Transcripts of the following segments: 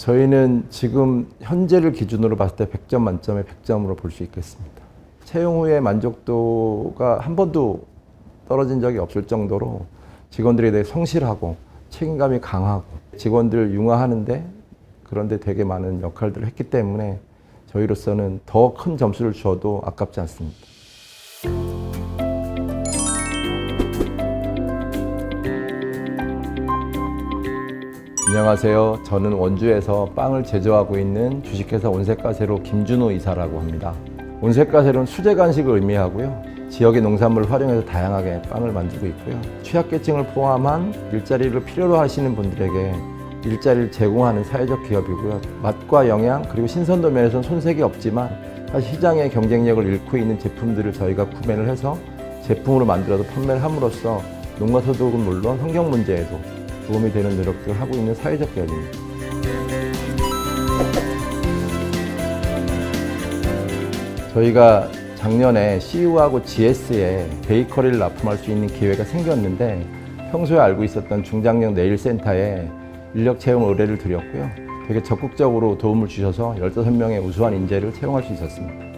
저희는 지금 현재를 기준으로 봤을 때 100점 만점에 100점으로 볼 수 있겠습니다. 채용 후에 만족도가 한 번도 떨어진 적이 없을 정도로 직원들에 대해 성실하고 책임감이 강하고 직원들을 융화하는데 그런데 되게 많은 역할들을 했기 때문에 저희로서는 더 큰 점수를 주어도 아깝지 않습니다. 안녕하세요. 저는 원주에서 빵을 제조하고 있는 주식회사 온색가세로 김준호 이사라고 합니다. 온색가세로는 수제 간식을 의미하고요. 지역의 농산물을 활용해서 다양하게 빵을 만들고 있고요. 취약계층을 포함한 일자리를 필요로 하시는 분들에게 일자리를 제공하는 사회적 기업이고요. 맛과 영양 그리고 신선도 면에서는 손색이 없지만 사실 시장의 경쟁력을 잃고 있는 제품들을 저희가 구매를 해서 제품으로 만들어서 판매를 함으로써 농가 소득은 물론 환경 문제에도 도움이 되는 노력들을 하고 있는 사회적 기업입니다. 저희가 작년에 CU하고 GS에 베이커리를 납품할 수 있는 기회가 생겼는데 평소에 알고 있었던 중장년 네일센터에 인력 채용 의뢰를 드렸고요. 되게 적극적으로 도움을 주셔서 15명의 우수한 인재를 채용할 수 있었습니다.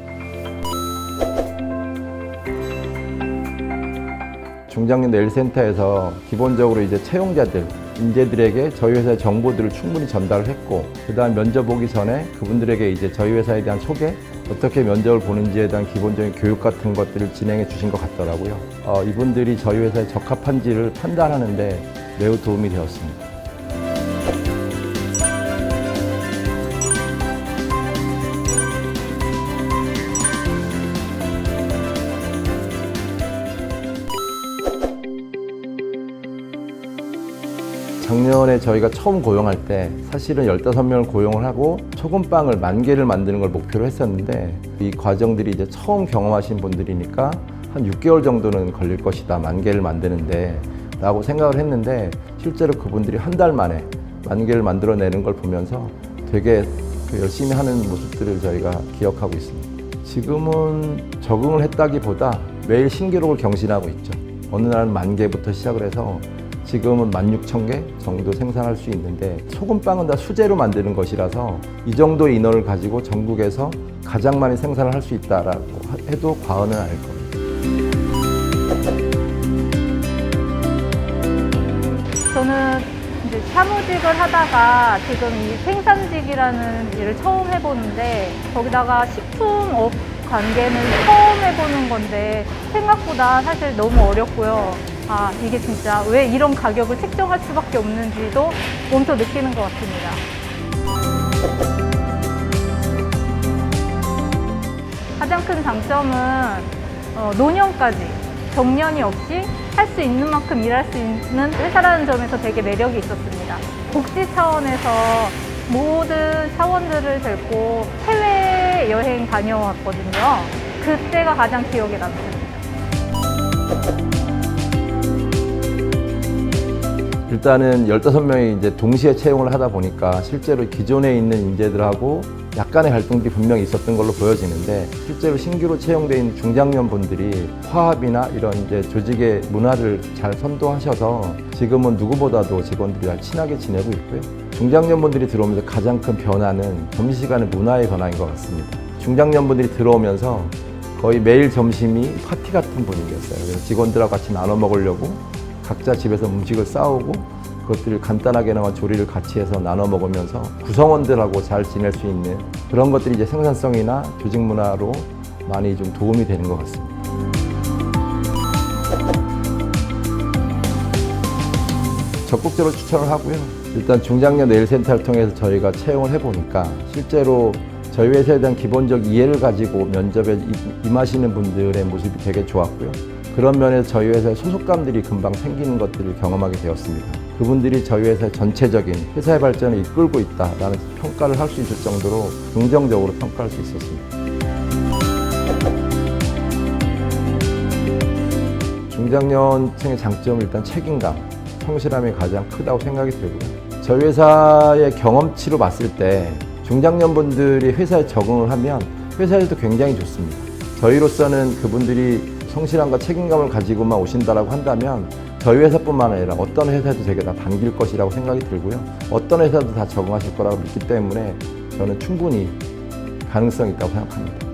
중장년 네일센터에서 기본적으로 이제 채용자들, 인재들에게 저희 회사의 정보들을 충분히 전달을 했고, 그 다음 면접 오기 전에 그분들에게 이제 저희 회사에 대한 소개, 어떻게 면접을 보는지에 대한 기본적인 교육 같은 것들을 진행해 주신 것 같더라고요. 어, 이분들이 저희 회사에 적합한지를 판단하는데 매우 도움이 되었습니다. 작년에 저희가 처음 고용할 때 사실은 15명을 고용을 하고 소금빵을 만 개를 만드는 걸 목표로 했었는데 이 과정들이 이제 처음 경험하신 분들이니까 한 6개월 정도는 걸릴 것이다. 만 개를 만드는데 라고 생각을 했는데 실제로 그분들이 한 달 만에 만 개를 만들어내는 걸 보면서 되게 그 열심히 하는 모습들을 저희가 기억하고 있습니다. 지금은 적응을 했다기보다 매일 신기록을 경신하고 있죠. 어느 날은 만 개부터 시작을 해서 지금은 16,000개 정도 생산할 수 있는데 소금빵은 다 수제로 만드는 것이라서 이 정도 인원을 가지고 전국에서 가장 많이 생산을 할 수 있다라고 해도 과언은 아닐 겁니다. 저는 이제 사무직을 하다가 지금 이 생산직이라는 일을 처음 해보는데 거기다가 식품업 관계는 처음 해보는 건데 생각보다 사실 너무 어렵고요. 아 이게 진짜 왜 이런 가격을 책정할 수밖에 없는지도 몸소 느끼는 것 같습니다. 가장 큰 장점은 어, 노년까지 정년이 없이 할 수 있는 만큼 일할 수 있는 회사라는 점에서 되게 매력이 있었습니다. 복지 차원에서 모든 사원들을 데리고 해외 여행 다녀왔거든요. 그때가 가장 기억에 남습니다. 일단은 15명이 이제 동시에 채용을 하다 보니까 실제로 기존에 있는 인재들하고 약간의 갈등들이 분명히 있었던 걸로 보여지는데 실제로 신규로 채용되어 있는 중장년 분들이 화합이나 이런 이제 조직의 문화를 잘 선도하셔서 지금은 누구보다도 직원들이 잘 친하게 지내고 있고요. 중장년 분들이 들어오면서 가장 큰 변화는 점심시간의 문화의 변화인 것 같습니다. 중장년 분들이 들어오면서 거의 매일 점심이 파티 같은 분위기였어요. 그래서 직원들하고 같이 나눠 먹으려고 각자 집에서 음식을 싸오고 그것들을 간단하게나마 조리를 같이 해서 나눠 먹으면서 구성원들하고 잘 지낼 수 있는 그런 것들이 이제 생산성이나 조직 문화로 많이 좀 도움이 되는 것 같습니다. 적극적으로 추천을 하고요. 일단 중장년 네일센터를 통해서 저희가 채용을 해보니까 실제로 저희 회사에 대한 기본적 이해를 가지고 면접에 이- 임하시는 분들의 모습이 되게 좋았고요. 그런 면에서 저희 회사의 소속감들이 금방 생기는 것들을 경험하게 되었습니다. 그분들이 저희 회사의 전체적인 회사의 발전을 이끌고 있다라는 평가를 할 수 있을 정도로 긍정적으로 평가할 수 있었습니다. 중장년층의 장점은 일단 책임감, 성실함이 가장 크다고 생각이 들고요. 저희 회사의 경험치로 봤을 때 중장년 분들이 회사에 적응을 하면 회사에도 굉장히 좋습니다. 저희로서는 그분들이 성실함과 책임감을 가지고만 오신다라고 한다면 저희 회사뿐만 아니라 어떤 회사도 되게 다 반길 것이라고 생각이 들고요. 어떤 회사도 다 적응하실 거라고 믿기 때문에 저는 충분히 가능성이 있다고 생각합니다.